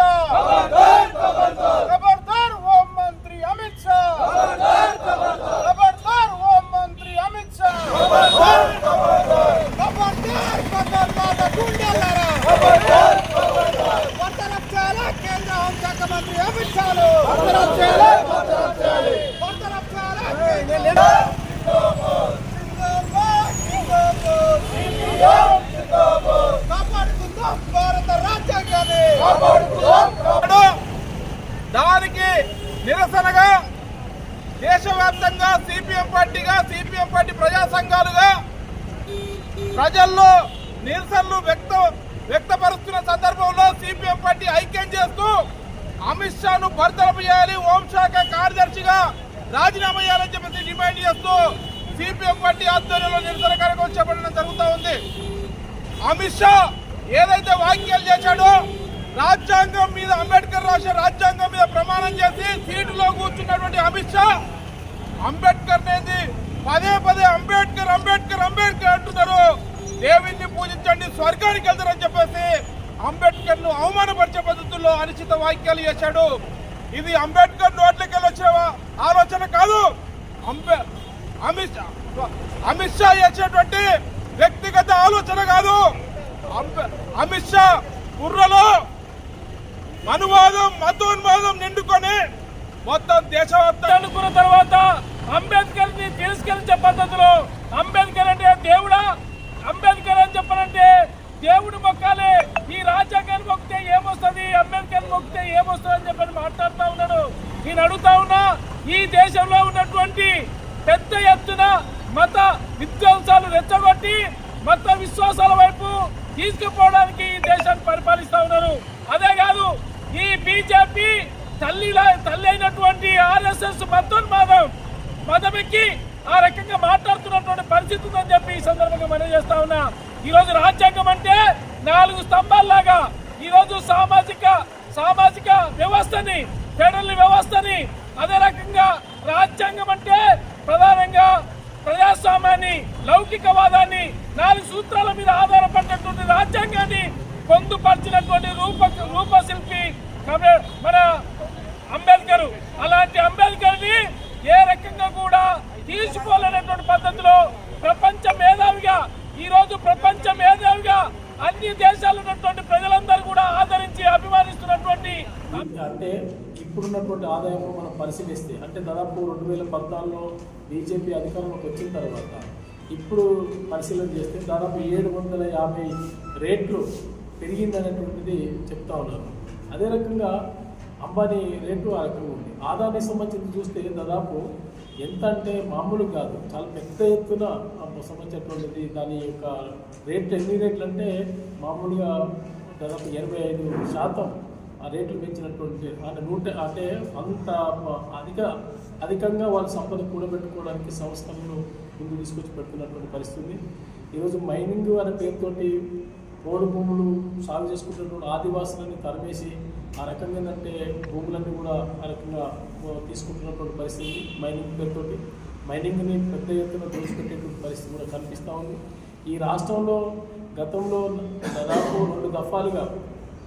Malaysia! నిరసనగా దేశవ్యాప్తంగా CPM పార్టీగా సిపిఎం పార్టీ ప్రజా సంఘాలుగా ప్రజల్లో నిరసనలు వ్యక్త వ్యక్తపరుస్తున్న సందర్భంలో సిపిఎం పార్టీ ఐక్యం చేస్తూ అమిత్ షాను బర్తరఫ్ చేయాలి హోంశాఖ కార్యదర్శిగా రాజీనామా చేయాలని చెప్పేసి డిమాండ్ చేస్తూ సిపిఎం పార్టీ ఆధ్వర్యంలో నిరసన కార్యక్రమం చేపట్టడం జరుగుతూ ఉంది. అమిత్ షా ఏదైతే వ్యాఖ్యలు చేశాడో రాజ్యాంగం మీద అంబేద్కర్ రాసిన రాజ్యాంగం మీద ప్రమాణం చేసి సీటులో కూర్చున్నటువంటి అమిత్ షా అంబేద్కర్ అనేది పదే పదే అంబేద్కర్ అంబేద్కర్ అంబేద్కర్ అంటున్నారు. దేవుణ్ణి పూజించండి స్వర్గానికి వెళ్తారని చెప్పేసి అంబేద్కర్ను అవమానపరిచే పద్ధతుల్లో అనిశ్చిత వాక్యాలు చేశాడు. ఇది అంబేద్కర్ నోట్లకి వెళ్ళి వచ్చిన ఆలోచన కాదు. అంబే అమిత్ షా అమిత్ షా చేసేటువంటి వ్యక్తిగత ఆలోచన కాదు. అంబే- అమిత్ షా బుర్రలో మనువాదం మతోన్మాదం నిండుకొని మొత్తం దేశవ్యాప్తం అనుకున్న తర్వాత అంబేద్కర్ని తిరస్కరించే పద్ధతిలో అంబేద్కర్ అంటే దేవుడా? అంబేద్కర్ అని చెప్పాలంటే దేవుడు మొక్కాలి ఈ రాజ్యాంగాన్ని మొక్కితే ఏమొస్తుంది? అంబేద్కర్ మొక్కితే ఏమొస్తుంది అని చెప్పని మాట్లాడుతూ ఉన్నాడు నేను అడుగుతా ఉన్నా ఈ దేశంలో ఉన్నటువంటి పెద్ద ఎత్తున మత విధ్వంసాలు రెచ్చగొట్టి మత విశ్వాసాల వైపు తీసుకుపోవడానికి ఈ దేశాన్ని పరిపాలిస్తా ఉన్నారు. అదే కాదు ఈ బీజేపీ తల్లిలా తల్లి అయినటువంటి ఆర్ఎస్ఎస్ మతోన్మాదం మదమెక్కి ఆ రకంగా మాట్లాడుతున్నటువంటి పరిస్థితి ఉందని చెప్పి ఈ సందర్భంగా మనం చేస్తా ఉన్నా. ఈ రోజు రాజ్యాంగం అంటే నాలుగు స్తంభాల్లాగా ఈ రోజు సామాజిక సామాజిక వ్యవస్థని ఫెడరల్ వ్యవస్థని అదే రకంగా రాజ్యాంగం అంటే ప్రధానంగా ప్రజాస్వామ్యాన్ని లౌకికవాదాన్ని నాలుగు సూత్రాల మీద ఆధారపడినటువంటి రాజ్యాంగాన్ని పొందుపరిచిన రూప రూపశిల్పి కమ్రే- మన అంబేద్కర్ అలాంటి అంబేద్కర్ని ఏ రకంగా కూడా తీసుకోలేనటువంటి పద్ధతిలో ప్రపంచ మేధావిగా ఈ రోజు ప్రపంచ మేధావిగా అన్ని దేశాలు ఉన్నటువంటి ప్రజలందరూ కూడా ఆదరించి అభిమానిస్తున్నటువంటి అంటే ఇప్పుడున్నటువంటి ఆదాయం మనం పరిశీలిస్తే అంటే దాదాపు రెండు వేల పద్నాలుగులో బీజేపీ అధికారంలోకి వచ్చిన తర్వాత ఇప్పుడు పరిశీలన చేస్తే దాదాపు ఏడు వందల యాభై రేట్లు పెరిగిందనేటువంటిది చెప్తా ఉన్నారు. అదే రకంగా అంబానీ రేటు ఆ రకంగా ఉంది. ఆదాయానికి సంబంధించి చూస్తే దాదాపు ఎంత అంటే మామూలు కాదు. చాలా పెద్ద ఎత్తున ఆ సంబంధించినటువంటిది దాని యొక్క రేట్లు ఎన్ని రేట్లు అంటే మామూలుగా దాదాపు ఇరవై ఐదు శాతం ఆ రేట్లు పెంచినటువంటి అంటే నూట అంటే అంత అధిక అధికంగా వాళ్ళ సంపద కూడబెట్టుకోవడానికి సంస్థలను ముందు తీసుకొచ్చి పెడుతున్నటువంటి పరిస్థితి. ఈరోజు మైనింగ్ అనే పేరుతోటి పోడు భూములు సాగు చేసుకుంటున్నటువంటి ఆదివాసులని తరిమేసి ఆ రకంగా ఏంటంటే భూములన్నీ కూడా ఆ రకంగా తీసుకుంటున్నటువంటి పరిస్థితి మైనింగ్ పేరుతోటి మైనింగ్ని పెద్ద ఎత్తున దోచిపెట్టేటువంటి పరిస్థితి కూడా కనిపిస్తూ ఉంది. ఈ రాష్ట్రంలో గతంలో దాదాపు రెండు దఫాలుగా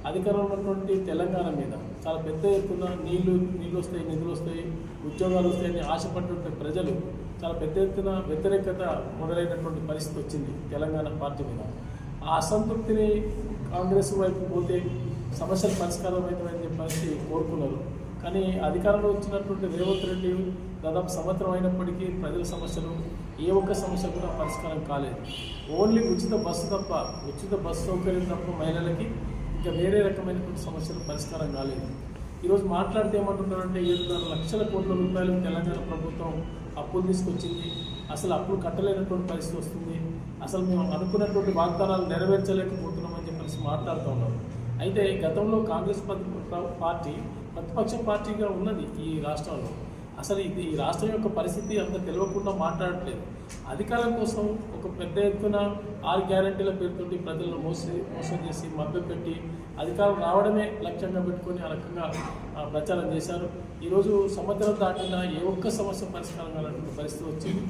అధికారంలో ఉన్నటువంటి తెలంగాణ మీద చాలా పెద్ద ఎత్తున నీళ్ళు నీళ్ళు వస్తాయి నిధులు వస్తాయి ఉద్యోగాలు వస్తాయని ఆశపడినటువంటి ప్రజలు చాలా పెద్ద ఎత్తున వ్యతిరేకత మొదలైనటువంటి పరిస్థితి వచ్చింది తెలంగాణ పార్టీ మీద. ఆ అసంతృప్తిని కాంగ్రెస్ వైపు పోతే సమస్యలు పరిష్కారం అవుతామని చెప్పేసి కోరుకున్నారు. కానీ అధికారంలో వచ్చినటువంటి రేవంత్ రెడ్డి దాదాపు సంవత్సరం అయినప్పటికీ ప్రజల సమస్యలు ఏ ఒక్క సమస్య కూడా పరిష్కారం కాలేదు. ఓన్లీ ఉచిత బస్సు తప్ప ఉచిత బస్సు సౌకర్యం తప్ప మహిళలకి ఇంకా వేరే రకమైనటువంటి సమస్యలు పరిష్కారం కాలేదు. ఈరోజు మాట్లాడితే ఏమంటున్నారంటే ఏడున్నర లక్షల కోట్ల రూపాయలు తెలంగాణ ప్రభుత్వం అప్పులు తీసుకొచ్చింది. అసలు అప్పులు కట్టలేనటువంటి పరిస్థితి వస్తుంది. అసలు మేము అనుకున్నటువంటి వాగ్దానాలు నెరవేర్చలేకపోతున్నామని చెప్పేసి మాట్లాడుతూ ఉన్నారు. అయితే గతంలో కాంగ్రెస్ పార్టీ ప్రతిపక్ష పార్టీగా ఉన్నది ఈ రాష్ట్రంలో. అసలు ఇది ఈ రాష్ట్రం యొక్క పరిస్థితి అంత తెలియకుండా మాట్లాడట్లేదు. అధికారం కోసం ఒక పెద్ద ఎత్తున ఆరు గ్యారంటీల పేరుతోటి ప్రజలను మోసి మోసం చేసి మభ్యపెట్టి అధికారం రావడమే లక్ష్యంగా పెట్టుకొని ఆ రకంగా ప్రచారం చేశారు. ఈరోజు సంవత్సరం దాటిన ఏ ఒక్క సమస్య పరిష్కారం కానటువంటి పరిస్థితి వచ్చింది.